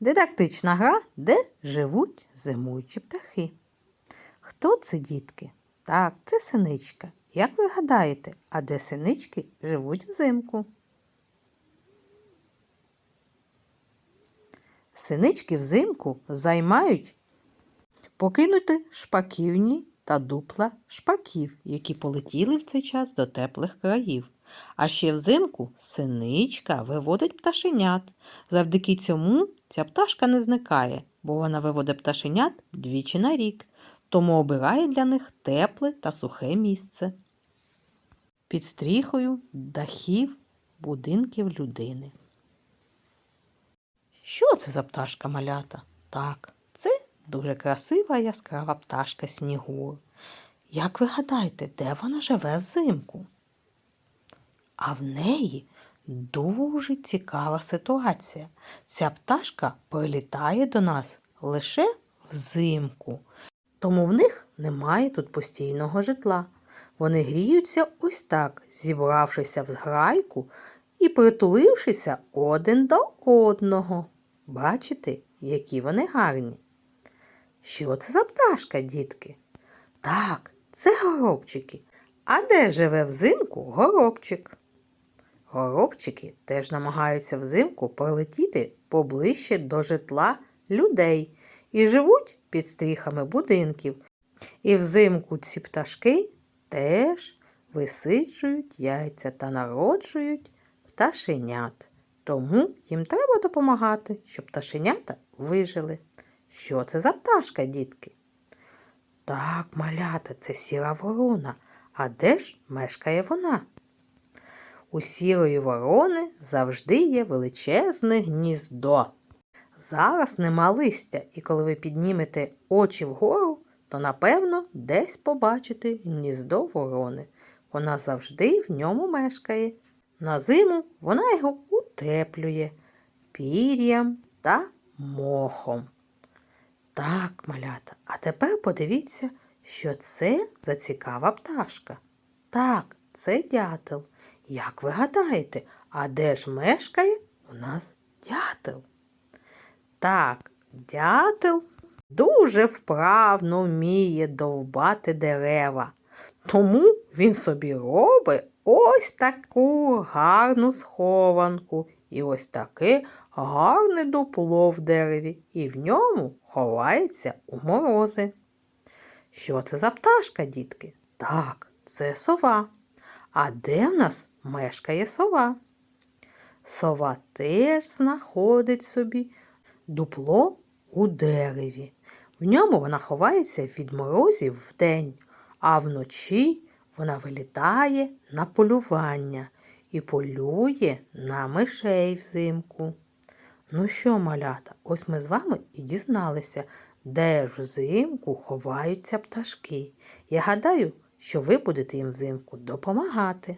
Дидактична гра, де живуть зимуючі птахи. Хто це, дітки? Так, це синичка. Як ви гадаєте, а де синички живуть взимку? Синички взимку займають покинути шпаківні та дупла шпаків, які полетіли в цей час до теплих країв. А ще взимку синичка виводить пташенят. Завдяки цьому ця пташка не зникає, бо вона виводить пташенят двічі на рік, тому обирає для них тепле та сухе місце. Під стріхою дахів будинків людини. Що це за пташка малята? Так, дуже красива яскрава пташка Снігур. Як ви гадаєте, де вона живе взимку? А в неї дуже цікава ситуація. Ця пташка прилітає до нас лише взимку, тому в них немає тут постійного житла. Вони гріються ось так, зібравшися в зграйку і притулившися один до одного. Бачите, які вони гарні. Що це за пташка, дітки? Так, це горобчики. А де живе взимку горобчик? Горобчики теж намагаються взимку прилетіти поближче до житла людей і живуть під стріхами будинків. І взимку ці пташки теж висиджують яйця та народжують пташенят. Тому їм треба допомагати, щоб пташенята вижили. Що це за пташка, дітки? Так, малята, це сіра ворона. А де ж мешкає вона? У сірої ворони завжди є величезне гніздо. Зараз нема листя, і коли ви піднімете очі вгору, то напевно десь побачите гніздо ворони. Вона завжди в ньому мешкає. На зиму вона його утеплює пір'ям та мохом. Так, малята, а тепер подивіться, що це за цікава пташка. Так, це дятел. Як ви гадаєте, а де ж мешкає у нас дятел? Так, дятел дуже вправно вміє довбати дерева. Тому він собі робить ось таку гарну схованку і ось таке гарне дупло в дереві, і в ньому ховається у морози. Що це за пташка, дітки? Так, це сова. А де в нас мешкає сова? Сова теж знаходить собі дупло у дереві. В ньому вона ховається від морозів вдень, а вночі вона вилітає на полювання і полює на мишей взимку. Ну що, малята, ось ми з вами і дізналися, де ж взимку ховаються пташки. Я гадаю, що ви будете їм взимку допомагати.